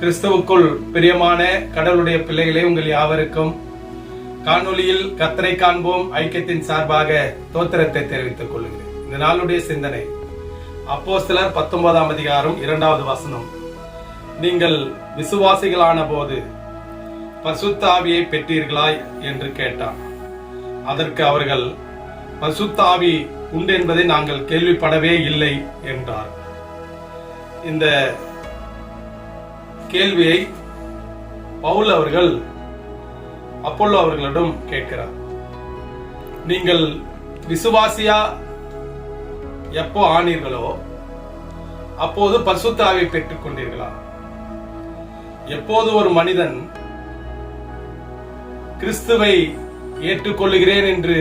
கிறிஸ்துவுக்குள் பிரியமான கடவுளுடைய பிள்ளைகளே உங்கள் யாவருக்கும் காணொலியில் கத்தரை காண்போம் ஐக்கியத்தின் சார்பாக தோத்திரத்தை தெரிவித்துக் கொள்கிறேன். இந்த நாளுடைய சிந்தனை அப்போ சிலர் பத்தொன்பதாம் அதிகாரம் இரண்டாவது வசனம். நீங்கள் விசுவாசிகளான போது பசுத்தாவியை பெற்றீர்களாய் பெற்றீர்களா என்று கேட்டார் அதற்கு அவர்கள் பசுத்தாவி உண்டு என்பதை நாங்கள் கேள்விப்படவே இல்லை என்றார். இந்த கேள்வியை பவுல் அவர்கள் அப்போல்லோ அவர்களிடம் கேட்கிறார். நீங்கள் விசுவாசியா எப்போ ஆனீர்களோ அப்போது பசுத்தாவை பெற்றுக் கொண்டீர்களா? எப்போது ஒரு மனிதன் கிறிஸ்துவை ஏற்றுக்கொள்ளுகிறேன் என்று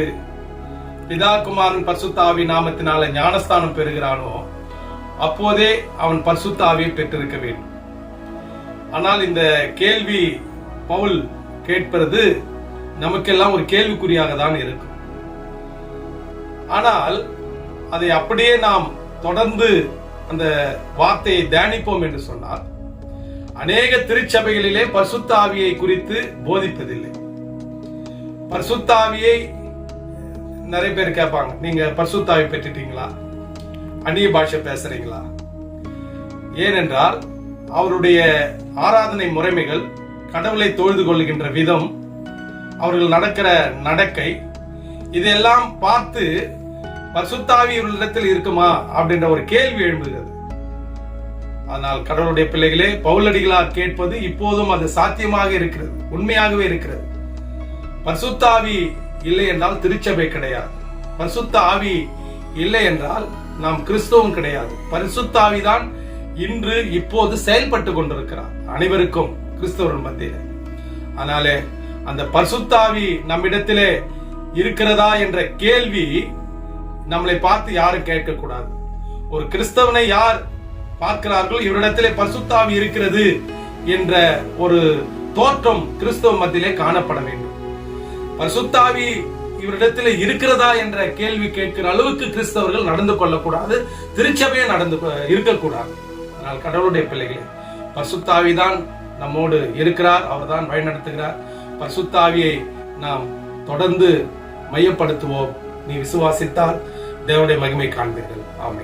பிதாகுமாரன் குமாரன் நாமத்தினால ஞானஸ்தானம் பெறுகிறானோ அப்போதே அவன் பசுத்தாவை பெற்றிருக்க வேண்டும். ஆனால் இந்த கேள்வி பவுல் கேட்பது நமக்கெல்லாம் ஒரு கேள்விக்குறியாக தான் இருக்கும். ஆனால் அதை அப்படியே நாம் தொடர்ந்து அந்த வார்த்தையை தியானிப்போம் என்று சொன்னால் அநேக திருச்சபைகளிலே பசுத்தாவியை ஆவியை குறித்து போதிப்பதில்லை. பர்சுத்தாவியை நிறைய பேர் கேட்பாங்க நீங்க பர்சுத்தாவி பெற்றுட்டீங்களா? அந்நிய பாஷை பேசுறீங்களா? ஏனென்றால் அவருடைய ஆராதனை முறைமைகள் கடவுளை தொழுது கொள்கின்ற விதம் அவர்கள் நடக்கிற நடக்கை இதெல்லாம் பார்த்து பரிசுத்தாவி இவர்களிடத்தில் இருக்குமா அப்படின்ற ஒரு கேள்வி எழும்புகிறது. ஆனால் கடவுளுடைய பிள்ளைகளே பவுலடிகளார் கேட்பது இப்போதும் அது சாத்தியமாக இருக்கிறது உண்மையாகவே இருக்கிறது. பசுத்தாவி இல்லை என்றால் திருச்சபை கிடையாது. பரிசுத்த ஆவி இல்லை என்றால் நாம் கிறிஸ்தவம் கிடையாது. பரிசுத்த ஆவிதான் இன்று இப்போது செயல்பட்டு கொண்டிருக்கிறார். அனைவருக்கும் கிறிஸ்தவர்கள் மத்தியில். அதனாலே அந்த பர்சுத்தாவி நம்மிடத்திலே இருக்கிறதா என்ற கேள்வி நம்மளை பார்த்து யாரும் கேட்கக்கூடாது. ஒரு கிறிஸ்தவனை யார் பார்க்கிறார்கள்? இவரிடத்திலே பர்சுத்தாவி இருக்கிறது என்ற ஒரு தோற்றம் கிறிஸ்தவ மத்தியிலே காணப்பட வேண்டும். பரிசுத்தாவி இவரிடத்தில் இருக்கிறதா என்ற கேள்வி கேட்கிற அளவுக்கு கிறிஸ்தவர்கள் நடந்து கொள்ளக்கூடாது திருச்சபையே நடந்து இருக்கக்கூடாது. ஆனால் கடவுளுடைய பிள்ளைகளே பரிசுத்தாவி தான் நம்மோடு இருக்கிறார் அவர் தான் வழிநடத்துகிறார். பசுத்தாவியை நாம் தொடர்ந்து மையப்படுத்துவோம். நீ விசுவாசித்தால் தேவனுடைய மகிமை காண்பீர்கள். ஆமை